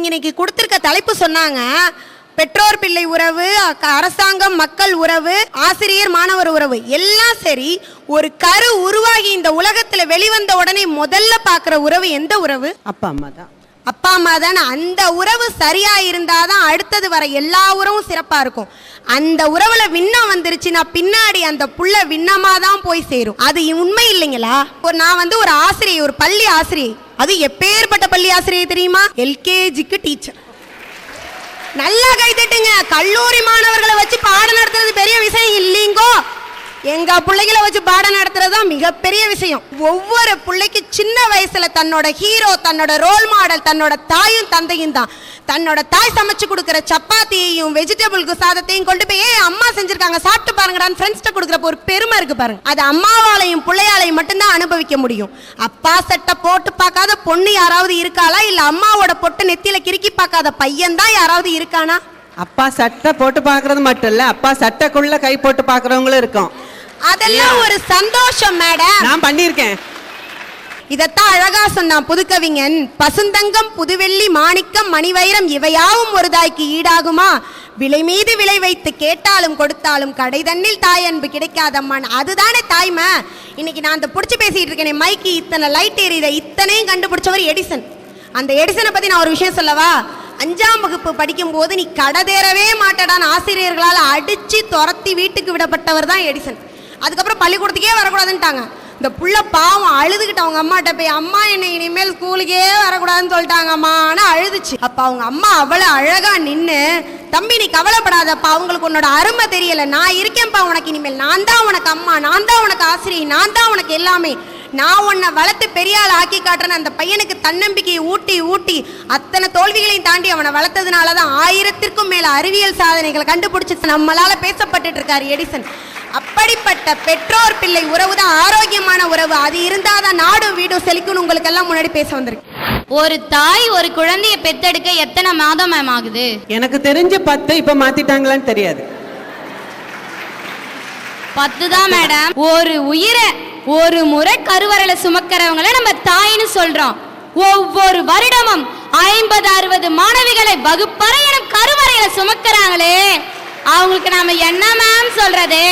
நீங்க இன்னைக்கு கொடுத்திருக்க தலைப்பு சொன்னாங்க பெற்றோர் பிள்ளை உறவு அரசாங்கம் மக்கள் உறவு ஆசிரியர் மாணவர் உறவு எல்லாம் சரி ஒரு கரு உருவாகி இந்த உலகத்துல வெளிவந்த உடனே முதல்ல பார்க்குற உறவு எந்த உறவு? அப்பா அம்மா தான். அப்பா அம்மா தானே. அந்த உறவு சரியா இருந்தாதான் அடுத்தது வர எல்லா உறவும் சிறப்பா இருக்கும். அந்த உறவுல விண்ணம் வந்துருச்சுன்னா பின்னாடி அந்த புள்ள விண்ணமா தான் போய் சேரும். அது உண்மை இல்லைங்களா? நான் வந்து ஒரு ஆசிரியை ஒரு பள்ளி ஆசிரியை. அது எப்பேற்பட்ட பள்ளி ஆசிரியை தெரியுமா? எல்கேஜிக்கு டீச்சர் நல்லா கை தட்டுங்க. கல்லூரி மாணவர்களை வச்சு பாடம் நடத்துறது பெரிய விஷயம் இல்லைங்கோ. எங்க பிள்ளைகளை வச்சு பாடம் நடத்துறது தான் மிகப்பெரிய விஷயம். ஒவ்வொரு பிள்ளைக்கு சின்ன வயசுல தன்னோட ஹீரோ தன்னோட ரோல் மாடல் தன்னோட தாயும் தந்தையும் தான். தன்னோட தாய் சமைச்சு கொடுக்குற சப்பாத்தியையும் வெஜிடபிள்க்கு சாதத்தையும் கொண்டு போய் ஏன் அம்மா செஞ்சிருக்காங்க சாப்பிட்டு பாருங்கடான்னு ஃப்ரெண்ட்ஸ்ட்ட கொடுக்குறப்ப ஒரு பெருமை இருக்கு பாருங்க. அது அம்மாவாலையும் பிள்ளையாலையும் மட்டும்தான் அனுபவிக்க முடியும். அப்பா சட்டை போட்டு பொண்ணு யாராவது இருக்காளா? இல்ல அம்மாவோட பொட்டு நெத்தியில கிறுக்கி பார்க்காத பையன் தான் யாராவது இருக்கானா? அப்பா சட்டை போட்டு பார்க்கறது மட்டும் இல்ல அப்பா சட்டைக்குள்ள கை போட்டு பார்க்கறவங்களும் இருக்கும். அதெல்லாம் ஒரு சந்தோஷம் மேடம். நான் பண்ணியிருக்கேன். இதத்தான் அழகா சொன்னான் புதுக்கவிஞன். பசுந்தங்கம் புதுவெள்ளி மாணிக்கம் மணிவைரம் இவையாவும் ஒரு தாய்க்கு ஈடாகுமா? விலை மீது விலை வைத்து கேட்டாலும் கொடுத்தாலும் கடை தண்ணில் தாய் அன்பு கிடைக்காதம்மான். அதுதானே தாய்மை. இன்னைக்கு நான் அந்த பிடிச்சி பேசிட்டு இருக்கேனே மைக்கு இத்தனை லைட் எரியுத இத்தனையும் கண்டுபிடிச்சவர் எடிசன். அந்த எடிசனை பத்தி நான் ஒரு விஷயம் சொல்லவா? அஞ்சாம் வகுப்பு படிக்கும் போது நீ கடை தேரவே மாட்டடான்னு ஆசிரியர்களால் அடிச்சு துரத்தி வீட்டுக்கு விடப்பட்டவர் தான் எடிசன். அதுக்கப்புறம் பள்ளிக்கூடத்துக்கே வரக்கூடாதுன்ட்டாங்க. இந்த புள்ள பாவம் அழுதுகிட்டு அவங்க அம்மாட்ட போய் அம்மா என்னை இனிமேல் ஸ்கூலுக்கே வரக்கூடாதுன்னு சொல்லிட்டாங்க ஆனால் அழுதுச்சு. அப்போ அவங்க அம்மா அவ்வளோ அழகா நின்று தம்பி நீ கவலைப்படாதப்பா அவங்களுக்கு உன்னோட அருமை தெரியல. நான் இருக்கேன்ப்பா உனக்கு இனிமேல். நான் தான் உனக்கு அம்மா நான் தான் உனக்கு ஆசிரியை நான் தான் உனக்கு எல்லாமே. நான் உன்னை வளர்த்து பெரிய ஆள் ஆக்கி காட்டுறேன் அந்த பையனுக்கு தன்னம்பிக்கையை ஊட்டி ஊட்டி அத்தனை தோல்விகளையும் தாண்டி அவனை வளர்த்ததுனால தான் ஆயிரத்திற்கும் மேல அறிவியல் சாதனைகளை கண்டுபிடிச்சி நம்மளால பேசப்பட்டுட்டு இருக்காரு எடிசன். அப்படிப்பட்ட பெற்றோர் பிள்ளை உறவு தான் ஆரோக்கியமான உறவு. அது இருந்தாதான் நாடும் வீடும் செழிக்கும்னு உங்களுக்கு எல்லாம் முன்னாடி பேச வந்திருக்கு. ஒரு தாய் ஒரு குழந்தைய பெத்தெடுக்க எத்தனை மாதம் மேம் ஆகுது? எனக்கு தெரிஞ்ச பத்து இப்ப மாத்திட்டாங்களான்னு தெரியாது. பத்து தான் மேடம் ஒரு உயிரை ஒரு முறை கருவறையில சுமக்கிறவங்கள நம்ம தாயின்னு சொல்றோம். ஒவ்வொரு வருடமும் ஐம்பது அறுபது மாணவிகளை வகுப்பறை எனும் கருவறையில சுமக்கிறாங்களே. அவங்களுக்கு நாம என்ன மேம் சொல்றது?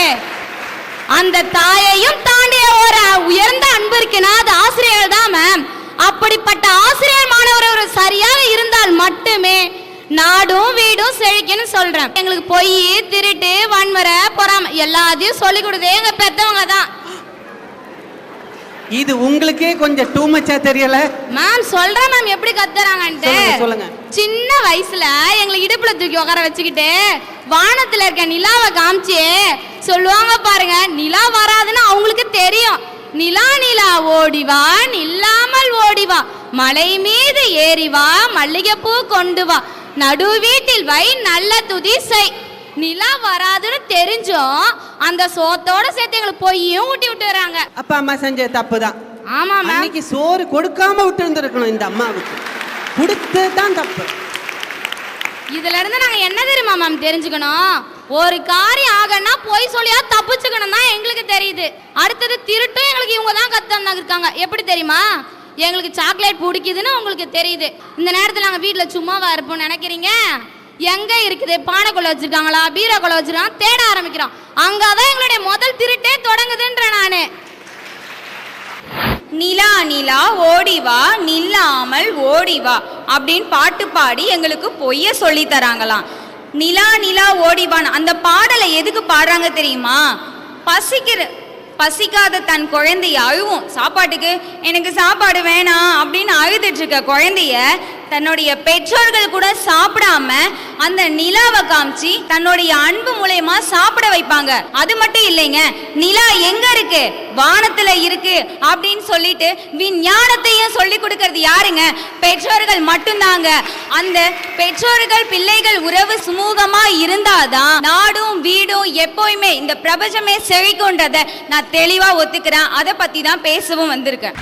அந்த தாயையும் தாண்டிய ஒரு உயர்ந்த அன்பு இருக்குன்னா அது ஆசிரியர் தான் மேம் அப்படிப்பட்ட ஆசிரியர் மாணவர் ஒரு சரியாக இருந்தால் மட்டுமே நாடும் வீடும் செழிக்கன்னு சொல்றேன். எங்களுக்கு பொய் திருட்டு வன்முறை பொறாம எல்லாத்தையும் சொல்லி கொடுத்தே எங்க பெத்தவங்க தான். இது உங்களுக்கே கொஞ்சம் டூ மச்சா தெரியல. மேம் சொல்றேன் மேம் எப்படி கத்துறாங்கன்ட்டு? சொல்லுங்க. சின்ன வயசுல எங்களை இடுப்புல தூக்கி உட்கார வச்சுக்கிட்டு வானத்துல இருக்க நிலாவை காமிச்சு சொல்லுவாங்க பாருங்க நிலா வராதுன்னு அவங்களுக்கு தெரியும். நிலா நிலா ஓடி வா நில்லாமல் ஓடி வா. மலை மீது ஏறி வா மல்லிகைப்பூ கொண்டு வா. நடு வீட்டில் வை நல்ல துதி செய். நிலா வராதுன்னு தெரிஞ்சும் அந்த சோத்தோட சேர்த்து எங்களுக்கு பொய்யும் ஊட்டி விட்டு வராங்க அப்பா அம்மா செஞ்ச தப்பு தான் ஆமா மேம் அன்னைக்கு சோறு கொடுக்காம விட்டு இருந்திருக்கணும் இந்த அம்மாவுக்கு. கொடுத்து தான் தப்பு. இதுல இருந்து நாங்க என்ன தெரியுமா மேம் தெரிஞ்சுக்கணும்? ஒரு காரியம் ஆகனா போய் சொல்லியா தப்பிச்சுக்கணும் தான் எங்களுக்கு தெரியுது. அடுத்தது திருட்டும் எங்களுக்கு இவங்க தான் கத்து இருக்காங்க எப்படி தெரியுமா? எங்களுக்கு சாக்லேட் பிடிக்குதுன்னு உங்களுக்கு தெரியுது. இந்த நேரத்தில் நாங்கள் வீட்டில் சும்மாவா இருப்போம் நினைக்கிறீங்க? எங்க இருக்குது? பானைக்குள்ள வச்சிருக்காங்களா? பீரோக்குள்ள வச்சிருக்காங்க. தேட ஆரம்பிக்கிறோம் அங்கதான் எங்களுடைய முதல் திருட்டே தொடங்குதுன்ற நானு. நிலா நிலா ஓடி வா. நில்லாமல் ஓடி வா. அப்படின்னு பாட்டு பாடி எங்களுக்கு பொய்ய சொல்லி தராங்களாம். நிலா நிலா ஓடிவான் அந்த பாடலை எதுக்கு பாடுறாங்க தெரியுமா? பசிக்கிற பசிக்காத தன் குழந்தைய அழுவும். சாப்பாட்டுக்கு எனக்கு சாப்பாடு வேணாம் அப்படின்னு அழுதுட்டு இருக்க குழந்தைய தன்னுடைய பெற்றோர்கள் கூட சாப்பிடாம அந்த நிலாவை காமிச்சு தன்னுடைய அன்பு மூலயமா சாப்பிட வைப்பாங்க. அது மட்டும் இல்லைங்க நிலா எங்க இருக்கு? வானத்துல இருக்கு அப்படின்னு சொல்லிட்டு விஞ்ஞானத்தையும் சொல்லி கொடுக்கறது யாருங்க? பெற்றோர்கள் மட்டும்தாங்க. அந்த பெற்றோர்கள் பிள்ளைகள் உறவு சுமூகமா இருந்தாதான் நாடும் வீடும் எப்போயுமே இந்த பிரபஞ்சமே செழிக்கும்ன்றத நான் தெளிவா ஒத்துக்கிறேன். அதை பத்தி தான் பேசவும் வந்திருக்கேன்.